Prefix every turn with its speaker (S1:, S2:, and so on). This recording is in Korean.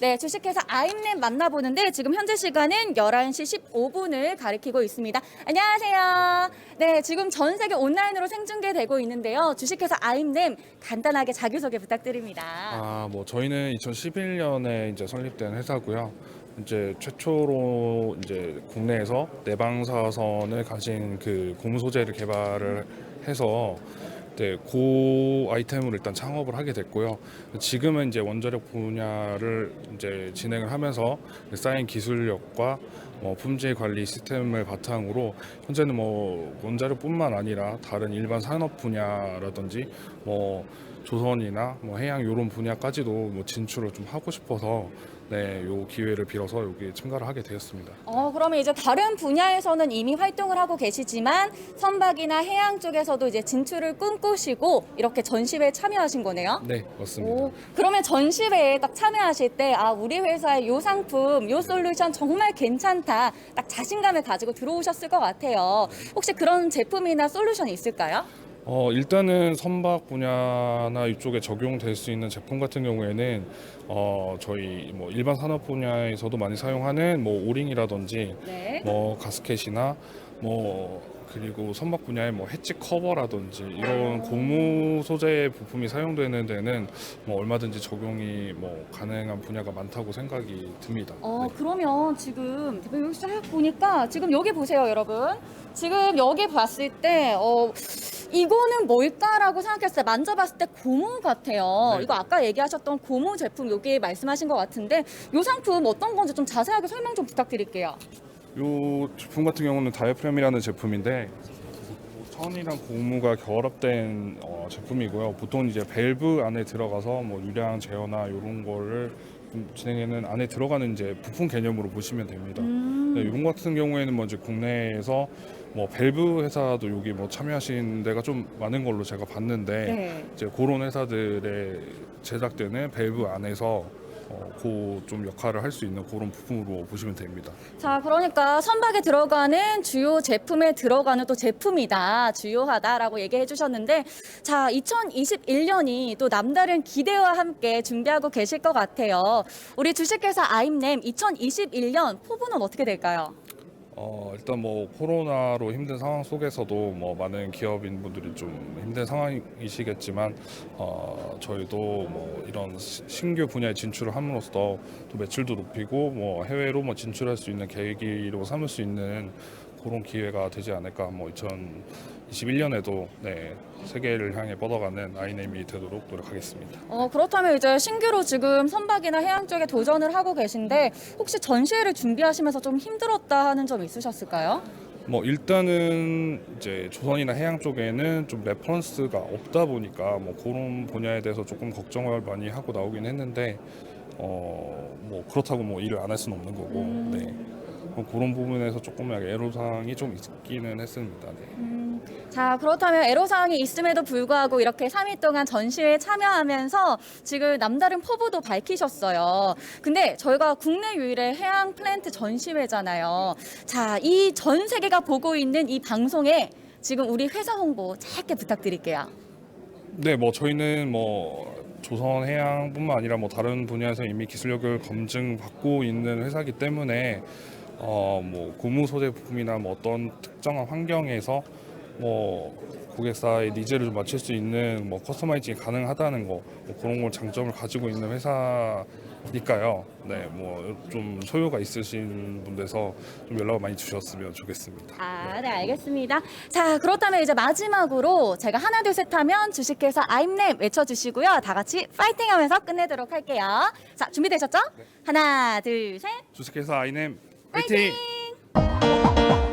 S1: 네, 주식회사 아임랩 만나보는데 지금 현재 시간은 11시 15분을 가리키고 있습니다. 안녕하세요. 네, 지금 전 세계 온라인으로 생중계되고 있는데요. 주식회사 아임랩 간단하게 자기소개 부탁드립니다.
S2: 아, 뭐 저희는 2011년에 이제 설립된 회사고요. 이제 최초로 이제 국내에서 내방사선을 가진 그 고무 소재를 개발을 해서 네, 고 아이템으로 일단 창업을 하게 됐고요. 지금은 이제 원자력 분야를 이제 진행을 하면서 쌓인 기술력과 뭐 품질 관리 시스템을 바탕으로 현재는 뭐 원자력뿐만 아니라 다른 일반 산업 분야라든지 뭐 조선이나 뭐 해양 이런 분야까지도 뭐 진출을 좀 하고 싶어서 네, 요 기회를 빌어서 여기 참가를 하게 되었습니다.
S1: 어, 그러면 이제 다른 분야에서는 이미 활동을 하고 계시지만 선박이나 해양 쪽에서도 이제 진출을 꿈꾸시고 이렇게 전시회에 참여하신 거네요.
S2: 네, 맞습니다.
S1: 오, 그러면 전시회에 딱 참여하실 때, 아, 우리 회사의 요 상품, 요 솔루션 정말 괜찮다. 딱 자신감을 가지고 들어오셨을 것 같아요. 혹시 그런 제품이나 솔루션이 있을까요?
S2: 어, 일단은 선박 분야나 이쪽에 적용될 수 있는 제품 같은 경우에는 어, 저희 뭐 일반 산업 분야에서도 많이 사용하는 뭐 오링이라든지
S1: 네.
S2: 뭐 가스켓이나 뭐 그리고 선박 분야의 뭐 해치 커버라든지 이런 고무 소재 부품이 사용되는 데는 뭐 얼마든지 적용이 뭐 가능한 분야가 많다고 생각이 듭니다.
S1: 어,
S2: 네.
S1: 그러면 지금 대표님 여기 쫙 보니까 지금 여기 보세요, 여러분. 지금 여기 봤을 때, 어, 이거는 뭘까라고 생각했어요. 만져봤을 때 고무 같아요.
S2: 네.
S1: 이거 아까 얘기하셨던 고무 제품 여기 말씀하신 것 같은데, 요 상품 어떤 건지 좀 자세하게 설명 좀 부탁드릴게요.
S2: 요 제품 같은 경우는 다이프램이라는 제품인데 천이랑 고무가 결합된 어, 제품이고요. 보통 이제 밸브 안에 들어가서 뭐 유량 제어나 이런 거를 좀 진행에는 안에 들어가는 이제 부품 개념으로 보시면 됩니다.
S1: 음.
S2: 네, 이런 것 같은 경우에는 뭐 이제 국내에서 뭐 밸브 회사도 여기 뭐 참여하신 데가 좀 많은 걸로 제가 봤는데
S1: 네.
S2: 이제 그런 회사들의 제작되는 밸브 안에서 어, 그좀 역할을 할 수 있는 그런 부품으로 보시면 됩니다.
S1: 자, 그러니까 선박에 들어가는 주요 제품에 들어가는 또 제품이다, 주요하다라고 얘기해 주셨는데, 자, 2021년이 또 남다른 기대와 함께 준비하고 계실 것 같아요. 우리 주식회사 아임램 2021년 포부는 어떻게 될까요?
S2: 어, 일단 뭐 코로나로 힘든 상황 속에서도 뭐 많은 기업인 분들이 좀 힘든 상황이시겠지만 어, 저희도 뭐 이런 시- 신규 분야에 진출을 함으로써 또 매출도 높이고 뭐 해외로 뭐 진출할 수 있는 계기로 삼을 수 있는 그런 기회가 되지 않을까 뭐 2021년에도 네, 세계를 향해 뻗어가는 아이네임이 되도록 노력하겠습니다.
S1: 어, 그렇다면 이제 신규로 지금 선박이나 해양 쪽에 도전을 하고 계신데, 혹시 전시회를 준비하시면서 좀 힘들었다 하는 점 있으셨을까요?
S2: 뭐 일단은 이제 조선이나 해양 쪽에는 좀 레퍼런스가 없다 보니까 뭐 그런 분야에 대해서 조금 걱정을 많이 하고 나오긴 했는데 어 뭐 그렇다고 뭐 일을 안 할 수는 없는 거고 네뭐 그런 부분에서 조금 애로사항이 좀 있기는 했습니다. 네.
S1: 음, 자, 그렇다면 애로사항이 있음에도 불구하고 이렇게 3일 동안 전시회에 참여하면서 지금 남다른 포부도 밝히셨어요. 근데 저희가 국내 유일의 해양 플랜트 전시회잖아요. 자, 이 전 세계가 보고 있는 이 방송에 지금 우리 회사 홍보 짧게 부탁드릴게요.
S2: 네, 뭐 저희는 뭐 조선 해양뿐만 아니라 뭐 다른 분야에서 이미 기술력을 검증받고 있는 회사이기 때문에 어 뭐 고무 소재 부품이나 뭐 어떤 특정한 환경에서 뭐 고객사의 니즈를 좀 맞출 수 있는 뭐 커스터마이징이 가능하다는 거 뭐 그런 걸 장점을 가지고 있는 회사니까요. 네, 뭐 좀 소요가 있으신 분들서 좀 연락을 많이 주셨으면 좋겠습니다.
S1: 아, 네, 알겠습니다. 자, 그렇다면 이제 마지막으로 제가 하나, 둘, 셋 하면 주식회사 아임랩 외쳐주시고요. 다 같이 파이팅 하면서 끝내도록 할게요. 자, 준비되셨죠? 하나, 둘, 셋.
S2: 주식회사 아이넴 화이팅!
S1: 파이팅!